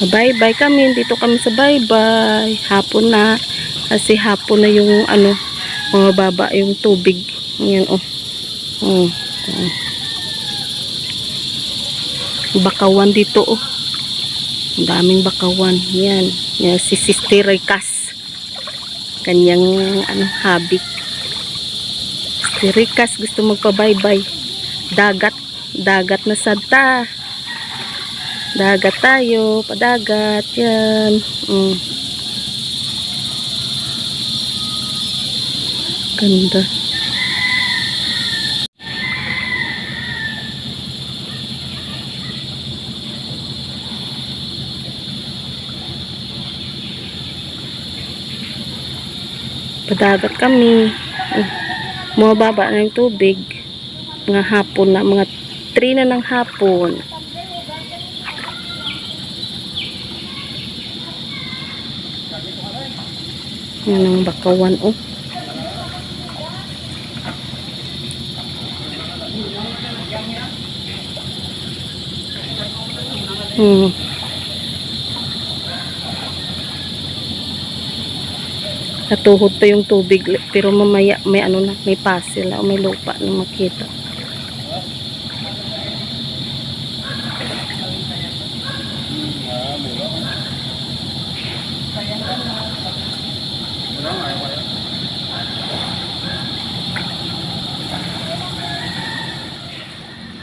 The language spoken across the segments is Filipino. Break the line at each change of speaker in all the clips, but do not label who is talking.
Bye-bye kami. Dito kami sa bye-bye. Hapon na. Kasi hapon na yung ano, mga baba yung tubig. Ayan, oh. Oh. oh. Bakawan dito, oh. Ang daming bakawan. Yan. Yan si Sister Ricas. Kanyang ano, hobby. Si Ricas gusto magpa-bye-bye. Dagat. Dagat na sadta. Dagat tayo. Padagat. Yan. Mm. Ganda. Padagat kami. Mm. Bumababa na yung tubig. Mga hapon na. Mga 3 na ng hapon. Yan ang bakawan oh. Hmm. Natuhod pa yung tubig pero mamaya may ano na may pasil o may lupa na makita.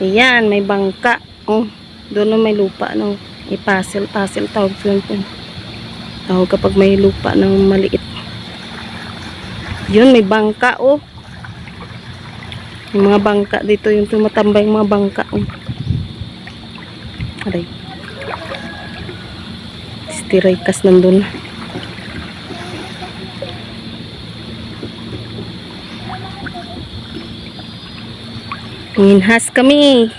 Ayan, may bangka. Oh, doon may lupa no. Ipasil, pasil tawag yun po. Tawag kapag may lupa ng maliit. Yun, may bangka oh. Yung mga bangka dito, yung tumatambay mga bangka. Oh. Aray. Stiray kas nandun. Minhas kami.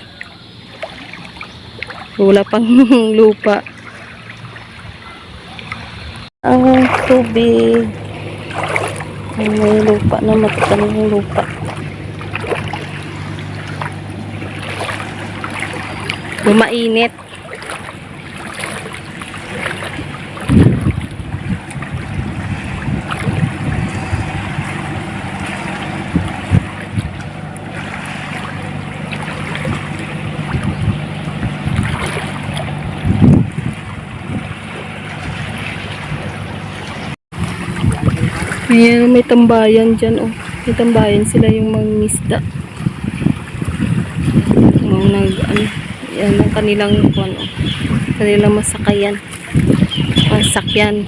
Wala pang lupa. Ang tubig. May lupa na matatanim lupa. Bumainit. Ayan, may tambayan dyan, oh. May tambayan sila yung mga misda. Mga nag, ano, yan, ang kanilang, ano, kanilang masakayan. Masakyan.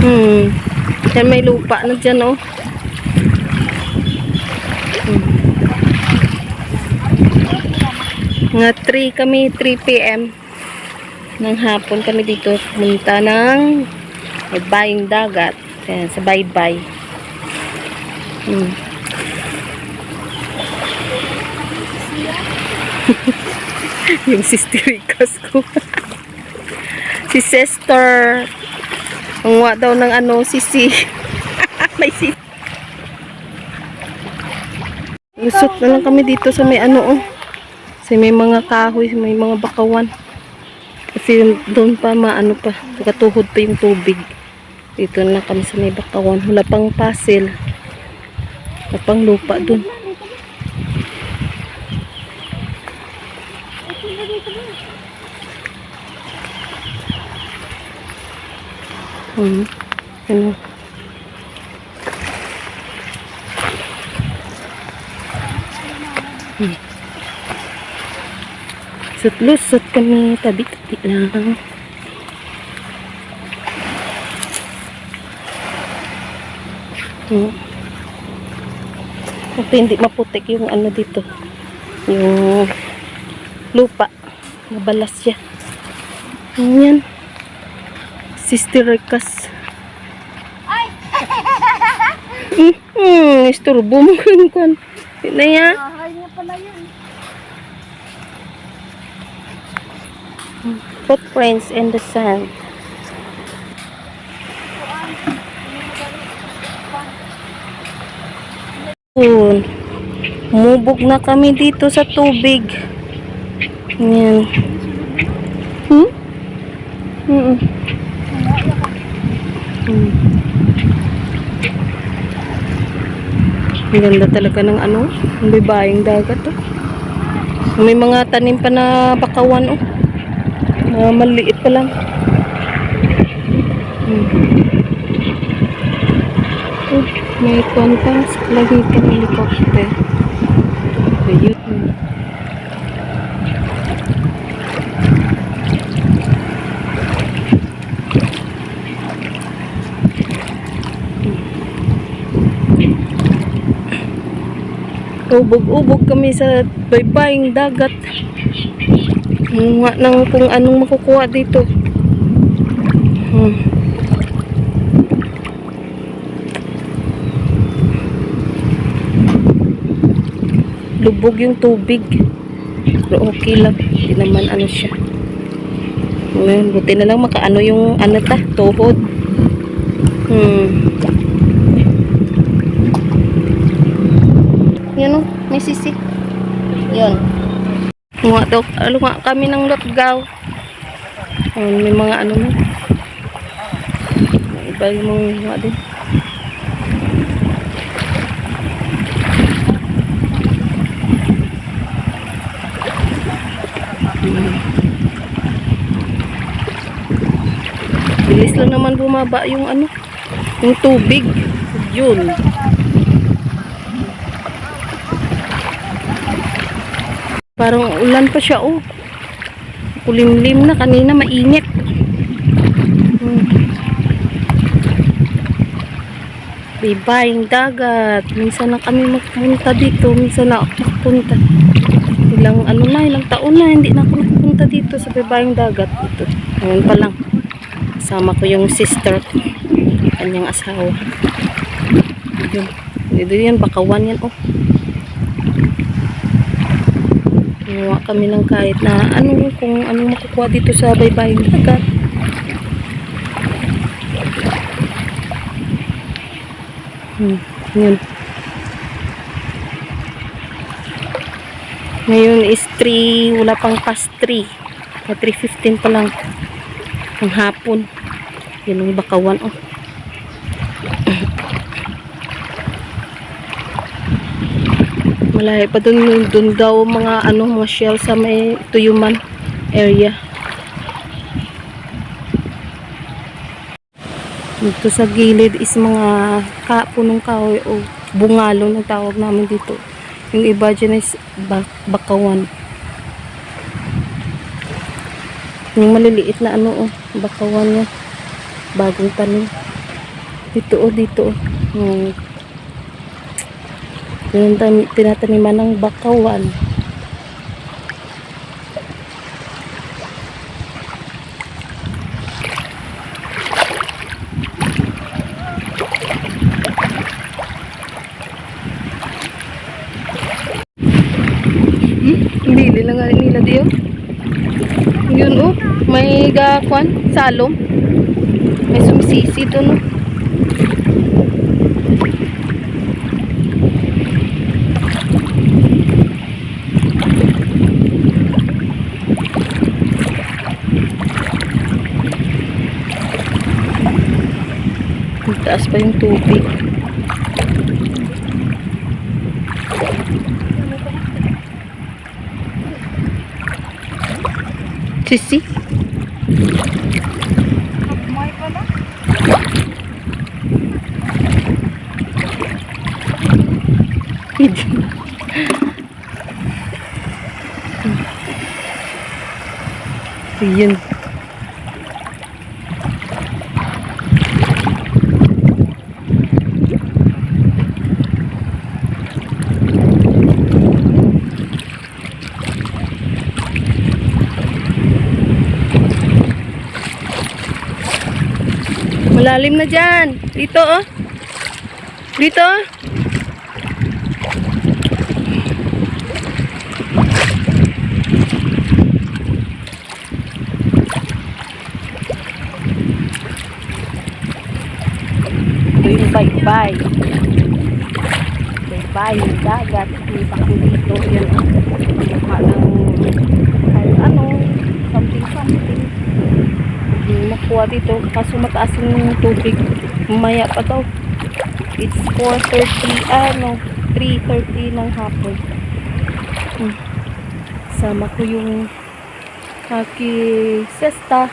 Hmm. Yan may lupa na dyan, oh. Hmm. Mga 3 kami, 3 p.m. ng hapon kami dito pumunta ng baying dagat. Ayan, sa bye-bye. Hmm. yung sisterikas ko. Si sister Unwa daw ng ano, sisi. may sisi. Lusot na lang kami dito sa may ano, oh. Sa may mga kahoy, may mga bakawan. Kasi doon pa maano pa, katuhod pa yung tubig. Dito na kami sa may bakawan. Wala pang pasil. Wala pang lupa doon. Hmm. Ano? Hmm. Sut-lusot kami, tabi-tabi lang. Hmm. Kasi hindi maputik yung ano dito. Yung lupa. Nabalas siya. Yan. Sister Kas. Mm hmm, isturbo mo yung kwan. Na yan?
Bahay niya pala yan.
Footprints in the sand. Yun. Mubog na kami dito sa tubig. Yan. Hmm? Mm-mm. Hmm. Ang ganda talaga ng ano, ang bibayang dagat oh. May mga tanim pa na bakawan oh. Mga maliit pa lang. Hmm. Oh, may contents lagi ka ng helicopter. Ayun. Hmm. Ubog-ubog kami sa baybaying dagat. Mga nang kung anong makukuha dito. Hmm. Lubog yung tubig. Pero okay lang. Hindi naman ano siya. Ngayon, buti na lang makaano yung ano ta, tuhod. Hmm. Sisi. Yan. Mga daw, ano nga kami ng lotgaw. Ayun, may mga ano. May iba yung mga mga din. Bilis lang naman bumaba yung ano, yung tubig. Yun. Parang ulan pa siya, oh. Kulimlim na. Kanina mainit. Hmm. Bibaying dagat. Minsan na kami magpunta dito. Minsan na magpunta. Ilang ano na, ilang taon na. Hindi na ako nagpunta dito sa bibaying dagat. Ito. Ngayon pa lang. Kasama ko yung sister ko. Kanyang asawa. Yun. Dito yan, bakawan yan, oh. Gumawa kami ng kahit na ano kung anong makukuha dito sa baybaying dagat. Hmm, yun. Ngayon is 3, wala pang past 3. 3.15 pa lang. Ang hapon. Yun ang bakawan. Oh. Malayo pa dun, daw mga ano, mga shell sa may tuyuman area. Dito sa gilid is mga ka, punong kahoy o bungalo na tawag namin dito. Yung iba dyan is bak bakawan. Yung maliliit na ano oh, bakawan niya. Bagong tanim. Dito oh, dito oh. Hmm. Yung tan- tinataniman ng bakawan. Hmm? Hindi lang nga nila diyo. Yun oh, may gakwan, salom. May sumisisi doon oh. Taas pa yung tubig. Sisi? Hindi. Malalim na dyan. Dito oh. Dito oh. Bye-bye. bayong dagat. Dito. Yan o. Mukha ng ay, ano, something something. Makuha dito. Kaso mataas yung tubig. Mamaya pa daw. It's 4.30, ano, 3.30 ng hapon. Hmm. Sama ko yung aki sesta.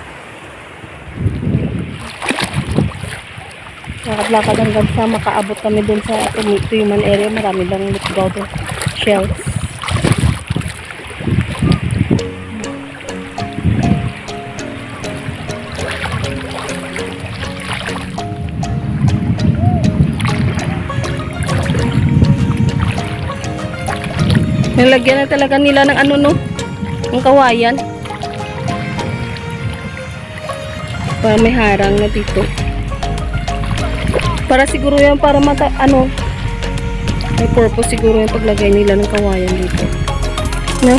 Lakad-lakad hanggang sa makaabot kami dun sa Tuyuman area. Marami lang lutgaw doon. Shells. Nilagyan na talaga nila ng ano no? Ng kawayan. Para may harang na dito. Para siguro yan para mata ano may purpose siguro yung paglagay nila ng kawayan dito. No?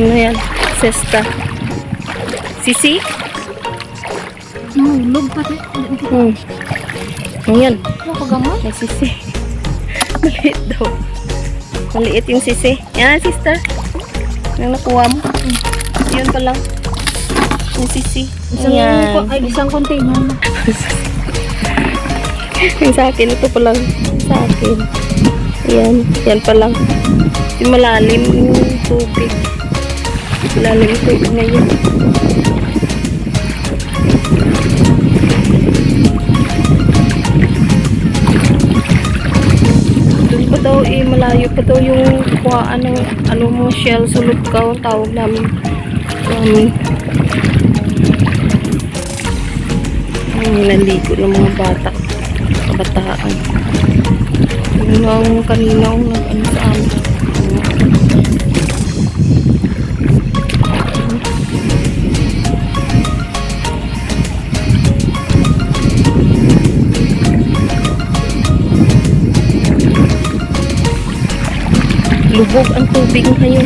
Ano yan? Sesta. Sisi?
Nahulog pati.
Hmm. Ano yan?
Ano ka gamot?
May sisi. Maliit daw. Maliit yung sisi. Yan, sister. Yung nakuha mo. Yun pa lang. Yung sisi.
Isang,
Ayan.
ay, isang container na.
yung sa akin, ito pa lang. Sa akin. Ayan. Yan pa lang. Yung malalim yung tubig. Malalim yung tubig ngayon. Doon daw yung kuhaan ng ano mo, shell sulog ka ang tawag namin. Um, ay, naligo ng mga bata. Kabataan. Yun ang kanina ang nag-ano Lubog ang tubig ngayon.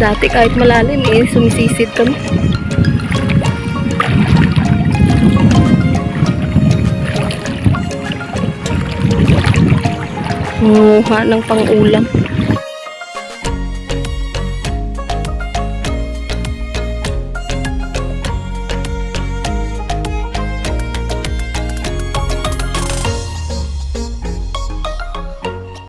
Dati kahit malalim eh, sumisisid kami. Nguha ng pang-ulam.